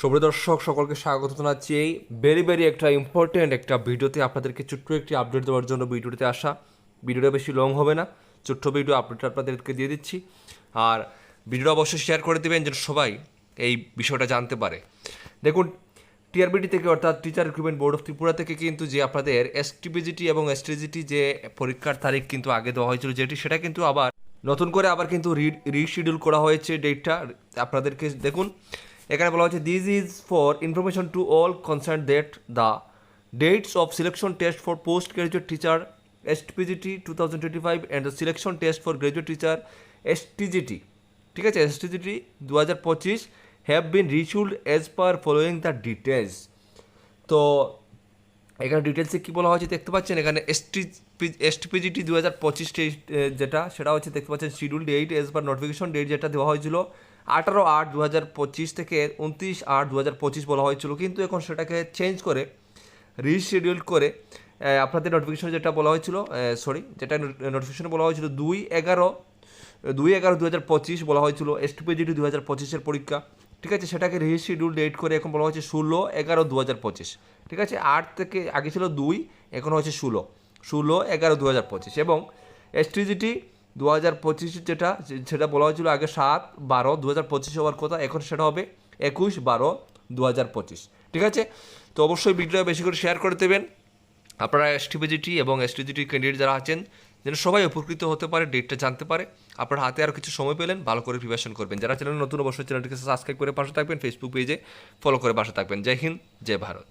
সুপ্রিয় দর্শক, সকলকে স্বাগত জানাচ্ছি এই ভেরি ভেরি একটা ইম্পর্টেন্ট একটা ভিডিওতে। আপনাদেরকে ছোট্ট একটি আপডেট দেওয়ার জন্য ভিডিওটিতে আসা। ভিডিওটা বেশি লং হবে না, ছোট্ট ভিডিও আপডেট আপনাদেরকে দিয়ে দিচ্ছি। আর ভিডিওটা অবশ্যই শেয়ার করে দেবেন যেন সবাই এই বিষয়টা জানতে পারে। দেখুন টিআরবিটি থেকে অর্থাৎ teacher recruitment board of Tripura থেকে কিন্তু যে আপনাদের এসটিপিজিটি এবং এসটিজিটি যে পরীক্ষার তারিখ কিন্তু আগে দেওয়া হয়েছিল যেটি, সেটা কিন্তু আবার নতুন করে আবার কিন্তু রিশিডিউল করা হয়েছে ডেটটা আপনাদেরকে দেখুন এখানে বলা হচ্ছে this is for information to all concern date the dates of selection test for post graduate teacher STPGT two thousand twenty five and the selection test for graduate teacher STGT ঠিক আছে? এস এসটিজিটি দু হাজার পঁচিশ have been rescheduled as per following the details তো এখানে ডিটেলসে কী বলা হয়েছে দেখতে পাচ্ছেন? এখানে এসটি এসটিপিজিটি দু হাজার পঁচিশ যেটা, সেটা হচ্ছে দেখতে পাচ্ছেন schedule date as per notification date যেটা দেওয়া হয়েছিল আঠারো আট দু হাজার পঁচিশ থেকে উনত্রিশ আট দু হাজার পঁচিশ বলা হয়েছিল। কিন্তু এখন সেটাকে চেঞ্জ করে রিশিডিউল করে আপনাদের নোটিফিকেশন যেটা বলা হয়েছিল সরি যেটা নোটিফিকেশন বলা হয়েছিল দুই এগারো দুই এগারো দু হাজার পঁচিশ বলা হয়েছিল এসটিপিজিটি দু হাজার পঁচিশের পরীক্ষা। ঠিক আছে? সেটাকে রিশিডিউল ডেট করে এখন বলা হচ্ছে ষোলো এগারো দু হাজার পঁচিশ। ঠিক আছে? আট থেকে আগে ছিল দুই, এখন হচ্ছে ষোলো। ষোলো এগারো দু হাজার পঁচিশ এবং এসটিজিটি দু হাজার পঁচিশ যেটা, সেটা বলা হয়েছিল আগে সাত, বারো দু হাজার পঁচিশ হওয়ার কথা, এখন সেটা হবে একুশ, বারো দু হাজার পঁচিশ। ঠিক আছে? তো অবশ্যই ভিডিওটা বেশি করে শেয়ার করে দেবেন। আপনারা এসটিপিজিটি এবং এসটিজিটি ক্যান্ডিডেট যারা আছেন, যেন সবাই উপকৃত হতে পারে ডেটটা জানতে পারে। আপনার হাতে আরও কিছু সময় পেলেন, ভালো করে প্রিপারেশন করবেন। যারা চ্যানেল নতুন, অবশ্যই চ্যানেলটিকে সাবস্ক্রাইব করে পাশে থাকবেন ফেসবুক পেজে ফলো করে পাশে থাকবেন। জয় হিন্দ, জয় ভারত।